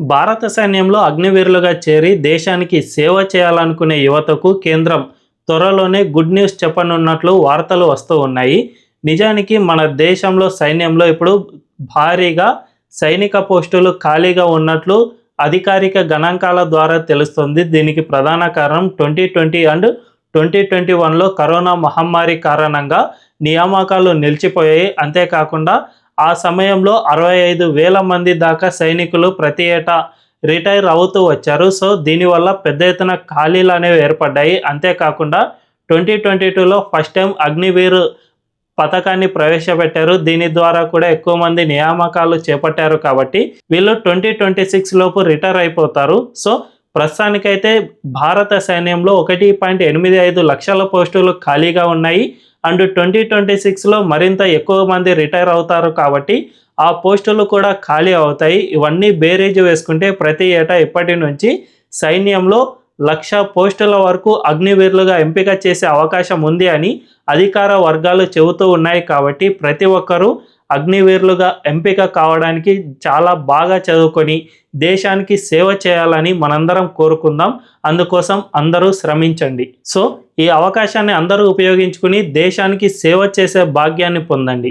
భారత సైన్యంలో అగ్నివీరులుగా చేరి దేశానికి సేవ చేయాలనుకునే యువతకు కేంద్రం త్వరలోనే గుడ్ న్యూస్ చెప్పనున్నట్లు వార్తలు వస్తూ ఉన్నాయి. నిజానికి మన దేశంలో సైన్యంలో ఇప్పుడు భారీగా సైనిక పోస్టులు ఖాళీగా ఉన్నట్లు అధికారిక గణాంకాల ద్వారా తెలుస్తుంది. దీనికి ప్రధాన కారణం twenty twenty and twenty twenty వన్లో కరోనా మహమ్మారి కారణంగా నియామకాలు నిలిచిపోయాయి. అంతేకాకుండా ఆ సమయంలో అరవై ఐదు వేల మంది దాకా సైనికులు ప్రతి ఏటా రిటైర్ అవుతూ వచ్చారు. సో దీనివల్ల పెద్ద ఎత్తున ఖాళీలు అనేవి ఏర్పడ్డాయి. అంతేకాకుండా ట్వంటీ ట్వంటీ టూలో ఫస్ట్ టైం అగ్నివీర్ పథకాన్ని ప్రవేశపెట్టారు. దీని ద్వారా కూడా ఎక్కువ మంది నియామకాలు చేపట్టారు కాబట్టి వీళ్ళు ట్వంటీ ట్వంటీ సిక్స్ లోపు రిటైర్ అయిపోతారు. సో ప్రస్తుతానికైతే భారత సైన్యంలో ఒకటి పాయింట్ ఎనిమిది ఐదు లక్షల పోస్టులు ఖాళీగా ఉన్నాయి. అండ్ ట్వంటీ ట్వంటీ సిక్స్లో మరింత ఎక్కువ మంది రిటైర్ అవుతారు కాబట్టి ఆ పోస్టులు కూడా ఖాళీ అవుతాయి. ఇవన్నీ బేరేజ్ వేసుకుంటే ప్రతి ఏటా ఇప్పటి నుంచి సైన్యంలో లక్ష పోస్టుల వరకు అగ్నివీరులుగా ఎంపిక చేసే అవకాశం ఉంది అని అధికార వర్గాలు చెబుతూ ఉన్నాయి కాబట్టి ప్రతి ఒక్కరూ అగ్నివీరులుగా ఎంపిక కావడానికి చాలా బాగా చదువుకొని దేశానికి సేవ చేయాలని మనందరం కోరుకుందాం. అందుకోసం అందరూ శ్రమించండి. సో ఈ అవకాశాన్ని అందరూ ఉపయోగించుకుని దేశానికి సేవ చేసే భాగ్యాన్ని పొందండి.